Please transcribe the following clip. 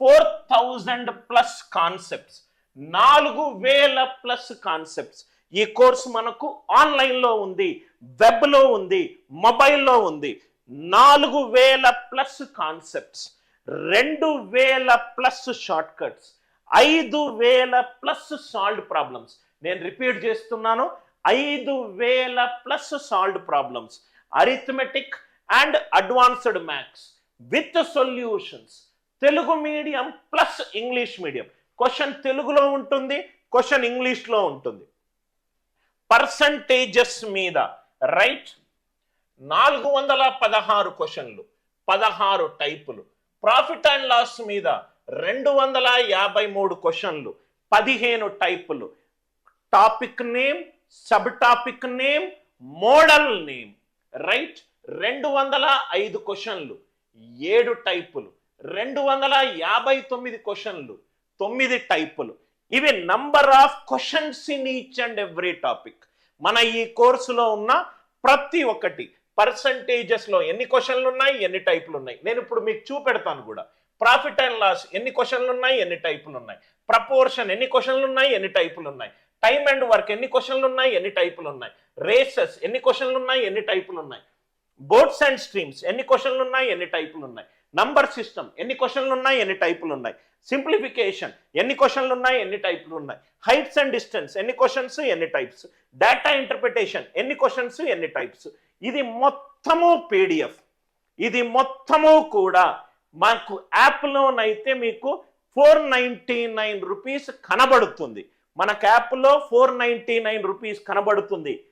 Four thousand plus concepts. నాలుగు వేల plus concepts. ఈ కోర్స్ మనకు ఆన్లైన్లో ఉంది వెబ్లో ఉంది మొబైల్లో ఉంది. నాలుగు వేల ప్లస్ కాన్సెప్ట్స్. రెండు వేల ప్లస్ షార్ట్ కట్స్ ఐదు వేల ప్లస్ సాల్వ్డ్ ప్రాబ్లమ్స్. నేను రిపీట్ చేస్తున్నాను. ఐదు వేల plus solved problems. Arithmetic and advanced maths with solutions Telugu medium plus English medium. Question తెలుగులో ఉంటుంది క్వశ్చన్ ఇంగ్లీష్లో ఉంటుంది. పర్సంటేజెస్ మీద రైట్ నాలుగు వందల పదహారు క్వశ్చన్లు పదహారు టైపులు. ప్రాఫిట్ అండ్ లాస్ మీద రెండు వందల యాభై మూడు క్వశ్చన్లు పదిహేను టైపులు. Topic name sub topic name model name. Right రెండు వందల ఐదు క్వశ్చన్లు ఏడు టైపులు. రెండు వందల యాభై తొమ్మిది క్వశ్చన్లు తొమ్మిది టైపులు. ఇవి number of questions in each and every topic. మన ఈ కోర్సులో ఉన్న ప్రతి ఒక్కటి పర్సంటేజెస్లో ఎన్ని క్వశ్చన్లు ఉన్నాయి ఎన్ని టైపులు ఉన్నాయి నేను ఇప్పుడు మీకు చూపెడతాను కూడా. ప్రాఫిట్ అండ్ లాస్ ఎన్ని క్వశ్చన్లు ఉన్నాయి ఎన్ని టైపులు ఉన్నాయి ప్రపోర్షన్ ఎన్ని క్వశ్చన్లు ఉన్నాయి ఎన్ని టైపులు ఉన్నాయి టైమ్ అండ్ వర్క్ ఎన్ని క్వశ్చన్లు ఉన్నాయి ఎన్ని టైపులు ఉన్నాయి రేసెస్ ఎన్ని క్వశ్చన్లు ఉన్నాయి ఎన్ని టైపులు ఉన్నాయి బోర్డ్స్ అండ్ స్ట్రీమ్స్ ఎన్ని క్వశ్చన్లు ఉన్నాయి ఎన్ని టైపులు ఉన్నాయి నంబర్ సిస్టమ్. ఎన్ని క్వశ్చన్లు ఉన్నాయి? ఎన్ని టైపులు ఉన్నాయి? సింప్లిఫికేషన్. ఎన్ని క్వశ్చన్లు ఉన్నాయి? ఎన్ని టైపులు ఉన్నాయి? Heights and distance. ఎన్ని క్వశ్చన్స్? ఎన్ని టైప్స్? Data interpretation. ఎన్ని క్వశ్చన్స్? ఎన్ని టైప్స్? ఇది మొత్తము పీడిఎఫ్. ఇది మొత్తము కూడా మాకు యాప్లోనైతే మీకు ఫోర్ నైంటీ నైన్ రూపీస్ కనబడుతుంది. మనకు యాప్లో ఫోర్ నైంటీ నైన్ రూపీస్ కనబడుతుంది.